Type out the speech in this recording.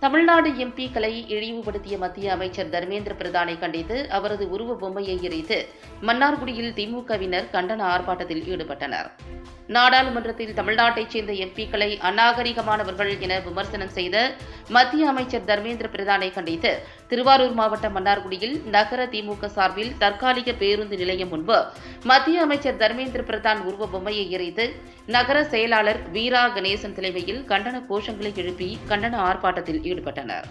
தமிழ்நாடு எம்பிக்களை இழிவுபடுத்திய மத்திய அமைச்சர் தர்மேந்திர பிரதானை கண்டித்து அவரது உருவ பொம்மையை எரித்து மன்னார்குடியில் திமுகவினர் கண்டன ஆர்ப்பாட்டத்தில் ஈடுபட்டனர். நாடாளுமன்றத்தில் தமிழ்நாட்டைச் சேர்ந்த எம்பிக்களை அநாகரிகமானவர்கள் என விமர்சனம் செய்த மத்திய அமைச்சர் தர்மேந்திர பிரதானை கண்டித்து திருவாரூர் மாவட்டம் மன்னார்குடியில் நகர திமுக சார்பில் தற்காலிக பேருந்து நிலையம் முன்பு மத்திய அமைச்சர் தர்மேந்திர பிரதான் உருவ பொம்மையை எரித்து நகர செயலாளர் வீரா கணேசன் தலைமையில் கண்டன கோஷங்களை எழுப்பி கண்டன ஆர்ப்பாட்டத்தில் ஈடுபட்டனர்.